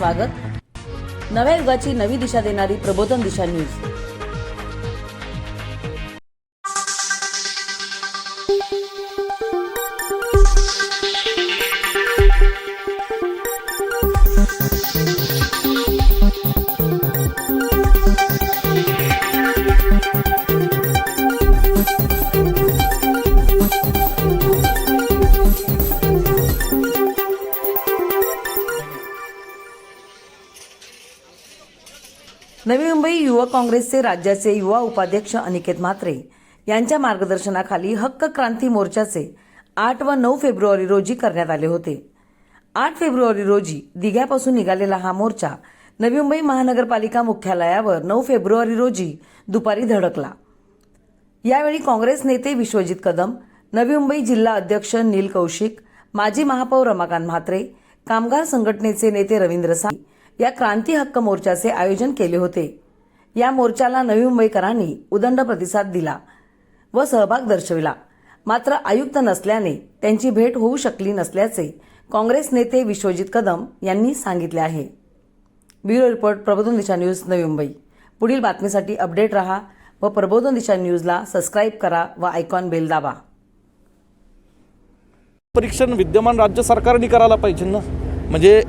स्वागत. नव्या युगाची नवी दिशा देणारी प्रबोधन दिशा न्यूज. युवक काँग्रेसचे राज्याचे युवा उपाध्यक्ष अनिकेत म्हात्रे यांच्या मार्गदर्शनाखाली हक्क क्रांती मोर्चाचे आठ व नऊ फेब्रुवारी रोजी करण्यात आले होते. आठ फेब्रुवारी रोजी दिघ्यापासून निघालेला हा मोर्चा नवी मुंबई महानगरपालिका मुख्यालयावर नऊ फेब्रुवारी रोजी दुपारी धडकला. यावेळी काँग्रेस नेते विश्वजित कदम नवी मुंबई जिल्हा अध्यक्ष नील कौशिक माजी महापौर रमाकांत म्हात्रे कामगार संघटनेचे नेते रवींद्र साई या क्रांती हक्क मोर्चाचे आयोजन केले होते. या मोर्चाला नवी मुंबईकरांनी उदंड प्रतिसाद दिला व सहभाग दर्शविला. मात्र आयुक्त नसल्याने त्यांची भेट होऊ शकली नसल्याचे काँग्रेस नेते विश्वजित कदम यांनी सांगितले आहे. ब्युरो रिपोर्ट प्रबोधन दिशा न्यूज नवी मुंबई. पुढील बातमीसाठी अपडेट रहा व प्रबोधन दिशा न्यूजला सबस्क्राईब करा व आयकॉन बेल दाबा. परीक्षण विद्यमान राज्य सरकारने करायला पाहिजे ना? म्हणजे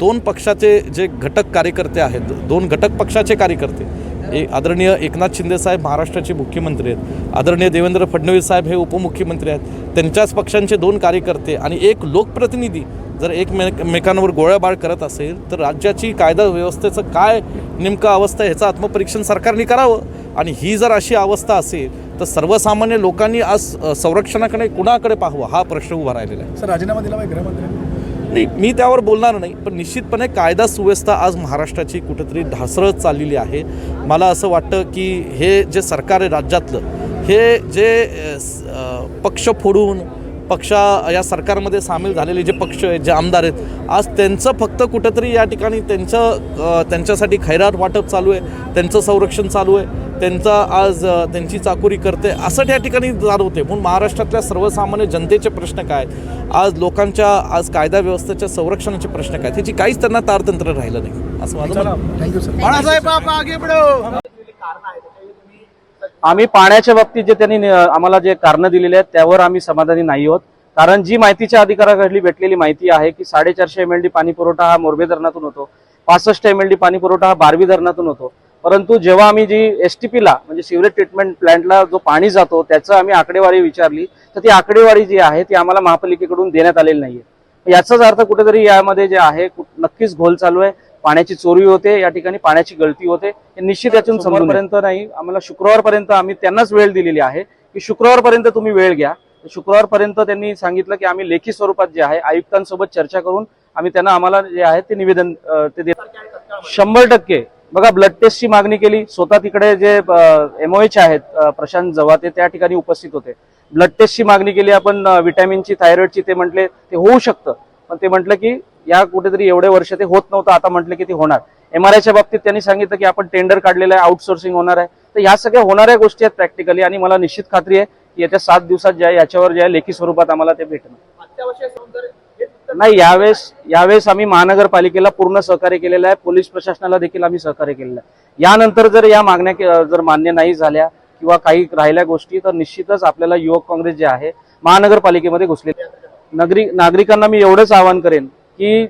दोन पक्षाचे जे घटक कार्यकर्ते आहेत दोन घटक पक्षाचे कार्यकर्ते ए आदरणीय एकनाथ शिंदे साहेब महाराष्ट्राचे मुख्यमंत्री आहेत आदरणीय देवेंद्र फडणवीस साहेब हे उपमुख्यमंत्री आहेत त्यांच्याच पक्षांचे दोन कार्यकर्ते आणि एक लोकप्रतिनिधी जर एकमेकांवर गोळ्याबाळ करत असेल तर राज्याची कायदा व्यवस्थेचं काय नेमकं अवस्था आहे ह्याचं आत्मपरीक्षण सरकारने करावं? आणि ही जर अशी अवस्था असेल तर सर्वसामान्य लोकांनी आज संरक्षणाकडे कुणाकडे पाहावं? हा प्रश्न उभा राहिलेला आहे. सर राजीनामा दिला गृहमंत्री नाही मी त्यावर बोलणार नाही पण निश्चितपणे कायदा सुव्यवस्था आज महाराष्ट्राची कुठेतरी ढासळत चाललेली आहे. मला असं वाटतं की हे जे सरकार आहे राज्यातलं हे जे पक्ष फोडून पक्षा या सरकारमध्ये सामील झालेले जे पक्ष आहेत जे आमदार आहेत आज त्यांचं फक्त कुठंतरी या ठिकाणी त्यांचं त्यांच्यासाठी खैरात वाटप चालू आहे त्यांचं संरक्षण चालू आहे त्यांचा आज त्यांची चाकोरी करते असं त्या ठिकाणी जाणवते. म्हणून महाराष्ट्रातल्या सर्वसामान्य जनतेचे प्रश्न काय आज लोकांच्या आज कायदा व्यवस्थेच्या संरक्षणाचे प्रश्न काय त्याची काहीच त्यांना तारतंत्र राहिलं नाही. असं माझं. Thank you sir. बाळासाहेब आप आगे आम्ही पाण्याच्या बाबतीत जे त्यांनी आम्हाला जे कारणं दिलेली आहेत त्यावर आम्ही समाधानी नाही आहोत. कारण जी माहितीच्या अधिकाराकडली भेटलेली माहिती आहे की साडेचारशे एम एल डी पाणी पुरवठा हा मोरबे धरणातून होतो. पासष्ट एम एल डी पाणी पुरवठा हा बारवी धरणातून होतो. परंतु जेव्हा आम्ही जी एस टी पीला म्हणजे सिवरेज ट्रीटमेंट प्लांटला जो पाणी जातो त्याचं आम्ही आकडेवारी विचारली तर ती आकडेवारी जी आहे ती आम्हाला महापालिकेकडून देण्यात आलेली नाहीये. याचाच अर्थ कुठेतरी यामध्ये जे आहे नक्कीच घोल चालू आहे. पाण्याची चोरी होते या ठिकाणी पाण्याची गळती होते हे निश्चित यातून सोमवारपर्यंत नाही आम्हाला शुक्रवारपर्यंत आम्ही त्यांनाच वेळ दिलेली आहे की शुक्रवारपर्यंत तुम्ही वेळ घ्या. शुक्रवारपर्यंत त्यांनी सांगितलं की आम्ही लेखी स्वरूपात जे आहे आयुक्तांसोबत चर्चा करून आम्ही त्यांना आम्हाला जे आहे ते निवेदन ते देत शंभर टक्के. बघा ब्लड टेस्टची मागणी केली स्वतः तिकडे जे एमओएच आहेत प्रशांत जवाते त्या ठिकाणी उपस्थित होते. ब्लड टेस्टची मागणी केली आपण विटॅमिनची थायरॉइडची ते म्हटले ते होऊ शकतं. पण ते म्हटलं की या कुठेतरी एवढे वर्ष ते होत नव्हतं आता म्हटलं की ते होणार. एमआरआयच्या बाबतीत त्यांनी सांगितलं की आपण टेंडर काढलेलं आहे आउटसोर्सिंग होणार आहे. तर ह्या सगळ्या होणाऱ्या गोष्टी आहेत प्रॅक्टिकली आणि मला निश्चित खात्री आहे की येत्या सात दिवसात जे आहे याच्यावर जे आहे लेखी स्वरूपात आम्हाला ते भेटणार. नाही यावेळेस यावेळेस आम्ही महानगरपालिकेला पूर्ण सहकार्य केलेलं आहे पोलीस प्रशासनाला देखील आम्ही सहकार्य केलेलं आहे. यानंतर जर या मागण्या जर मान्य नाही झाल्या किंवा काही राहिल्या गोष्टी तर निश्चितच आपल्याला युवक काँग्रेस जे आहे महानगरपालिकेमध्ये घुसले नागरिक नागरिकांना मी एवढंच आवाहन करेन की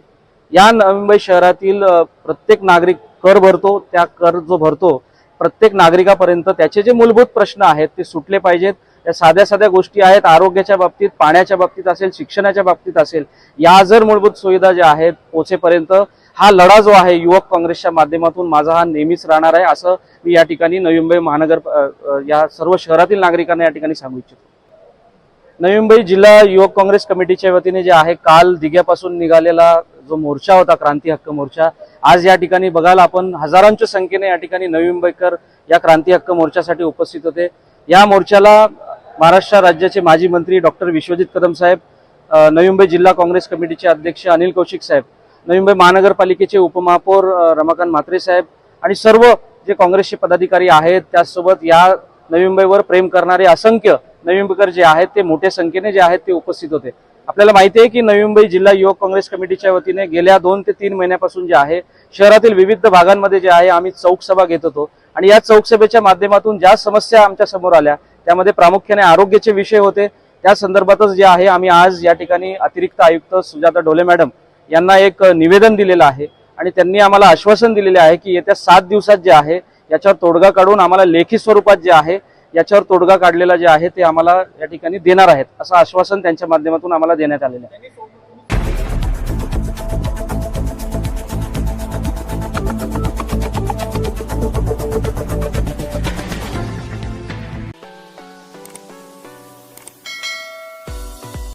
या नवी मुंबई शहरातील प्रत्येक नागरिक कर भरतो त्या कर जो भरतो प्रत्येक नागरिकापर्यंत त्याचे जे मूलभूत प्रश्न आहेत ते सुटले पाहिजेत. या साध्या साध्या गोष्टी आहेत आरोग्याच्या बाबतीत पाण्याच्या बाबतीत असेल शिक्षणाच्या बाबतीत असेल या जर मूलभूत सुविधा ज्या आहेत पोचेपर्यंत हा लढा जो आहे युवक काँग्रेसच्या माध्यमातून माझा हा नेहमीच राहणार आहे असं मी या ठिकाणी नवी मुंबई महानगर या सर्व शहरातील नागरिकांना या ठिकाणी सांगू इच्छितो. नवी मुंबई जिल्हा युवक काँग्रेस कमिटीच्या वतीने जे आहे काल दिघ्यापासून निघालेला जो मोर्चा होता क्रांती हक्क मोर्चा आज या ठिकाणी बघाल आपण हजारांच्या संख्येने या ठिकाणी नवी मुंबईकर या क्रांती हक्क मोर्चासाठी उपस्थित होते. या मोर्चाला महाराष्ट्र राज्याचे माजी मंत्री डॉक्टर विश्वजित कदम साहेब नवी मुंबई जिल्हा काँग्रेस कमिटीचे अध्यक्ष अनिल कौशिक साहेब नवी मुंबई महानगरपालिकेचे उपमहापौर रमाकांत म्हात्रे साहेब आणि सर्व जे काँग्रेसचे पदाधिकारी आहेत त्याचसोबत या नवी मुंबईवर प्रेम करणारे असंख्य नवी मुंबईकर जे आहेत ते मोठ्या संख्येने जे आहेत ते उपस्थित होते. आपल्याला माहिती आहे की नवी मुंबई जिल्हा युवक काँग्रेस कमिटीच्या वतीने गेल्या दोन ते तीन महिन्यापासून जे आहे शहरातील विविध भागांमध्ये जे आहे आम्ही चौकसभा घेत होतो. आणि या चौकसभेच्या माध्यमातून ज्या समस्या आमच्यासमोर आल्या त्यामध्ये प्रामुख्याने आरोग्याचे विषय होते. त्या संदर्भातच जे आहे आम्ही आज या ठिकाणी अतिरिक्त आयुक्त सुजाता ढोले मॅडम यांना एक निवेदन दिलेलं आहे. आणि त्यांनी आम्हाला आश्वासन दिलेले आहे की येत्या सात दिवसात जे आहे याच्यावर तोडगा काढून आम्हाला लेखी स्वरूपात जे आहे याच्यावर तोडगा काढलेला जे आहे ते आम्हाला या ठिकाणी देणार आहेत असं आश्वासन त्यांच्या माध्यमातून आम्हाला देण्यात आलेलं आहे.